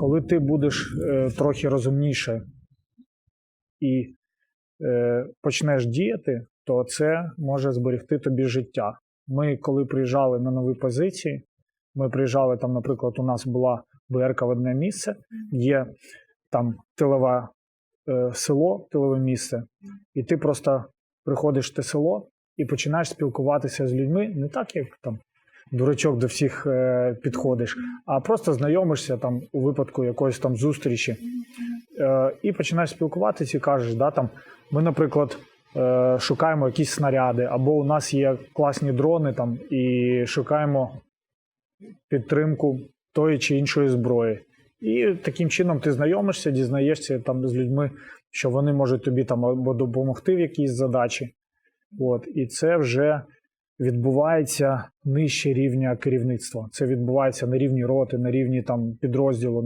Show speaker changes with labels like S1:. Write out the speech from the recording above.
S1: Коли ти будеш е, трохи розумніше і е, почнеш діяти, то це може зберегти тобі життя. Ми, коли приїжджали на нові позиції, ми приїжджали там, наприклад, у нас була БРК в одне місце, є там тилове е, село, тилове місце, і ти просто приходиш в те село і починаєш спілкуватися з людьми не так, як там дурачок до всіх е, підходиш, а просто знайомишся там у випадку якоїсь там зустрічі. Е, і починаєш спілкуватися і кажеш, да, там, ми, наприклад, е, шукаємо якісь снаряди, або у нас є класні дрони там, і шукаємо підтримку тої чи іншої зброї. І таким чином ти знайомишся, дізнаєшся там з людьми, що вони можуть тобі там або допомогти в якійсь задачі. От, і це вже відбувається нижче рівня керівництва. Це відбувається на рівні роти, на рівні там підрозділу.